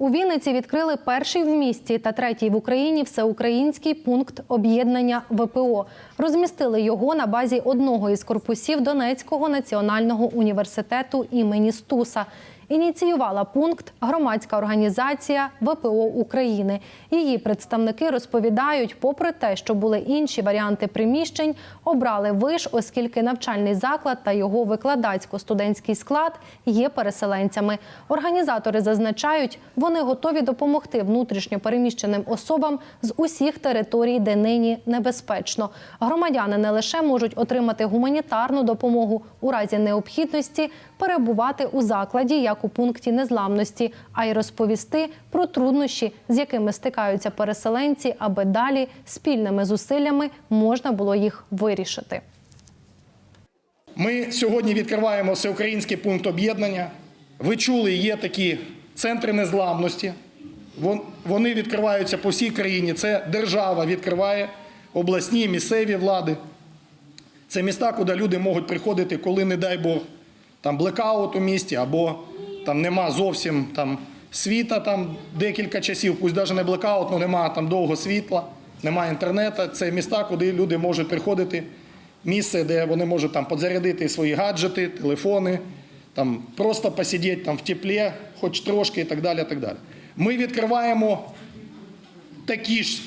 У Вінниці відкрили перший в місті та третій в Україні всеукраїнський пункт об'єднання ВПО. Розмістили його на базі одного із корпусів Донецького національного університету імені Стуса. Ініціювала пункт громадська організація ВПО України. Її представники розповідають, попри те, що були інші варіанти приміщень, обрали виш, оскільки навчальний заклад та його викладацько-студентський склад є переселенцями. Організатори зазначають, вони готові допомогти внутрішньо переміщеним особам з усіх територій, де нині небезпечно. Громадяни не лише можуть отримати гуманітарну допомогу у разі необхідності перебувати у закладі, як у пункті незламності, а й розповісти про труднощі, з якими стикаються переселенці, аби далі спільними зусиллями можна було їх вирішити. Ми сьогодні відкриваємо всеукраїнський пункт об'єднання. Ви чули, є такі центри незламності. Вони відкриваються по всій країні. Це держава відкриває обласні, місцеві влади. Це міста, куди люди можуть приходити, коли, не дай Бог, там блекаут у місті, або там нема зовсім там, світа там декілька часів, пусть навіть не блекаут, але немає там довго світла, немає інтернету. Це міста, куди люди можуть приходити. Місце, де вони можуть там підзарядити свої гаджети, телефони, там просто посидіти там в теплі, хоч трошки і так далі. Так далі. Ми відкриваємо такі ж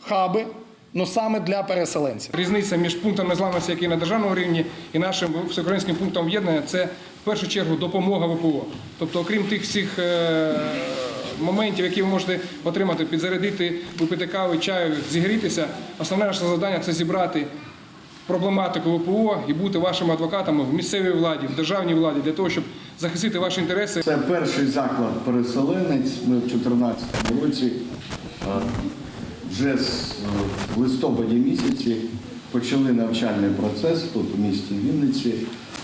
хаби, але саме для переселенців. Різниця між пунктом незламності, який на державному рівні, і нашим всеукраїнським пунктом об'єднання це в першу чергу допомога ВПО. Тобто, окрім тих всіх е, моментів, які ви можете отримати, підзарядити, випити кави, чаю, зігрітися, основне наше завдання це зібрати проблематику ВПО і бути вашими адвокатами в місцевій владі, в державній владі для того, щоб захистити ваші інтереси. Це перший заклад переселенець. Ми в 2014 році вже з е, листопаді місяці почали навчальний процес тут у місті Вінниці.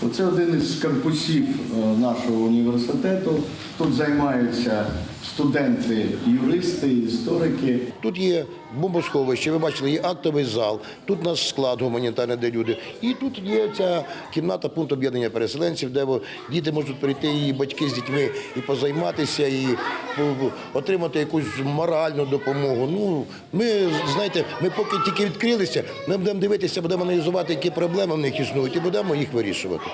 Оце один із корпусів е, нашого університету. Тут займаються студенти, юристи, історики. Тут є бомбосховище, ви бачили, є актовий зал, тут наш склад гуманітарний, де люди. І тут є ця кімната, пункт об'єднання переселенців, де діти можуть прийти, і батьки з дітьми, і позайматися, і отримати якусь моральну допомогу. Ну, ми, знаєте, ми поки тільки відкрилися, ми будемо дивитися, будемо аналізувати, які проблеми в них існують, і будемо їх вирішувати.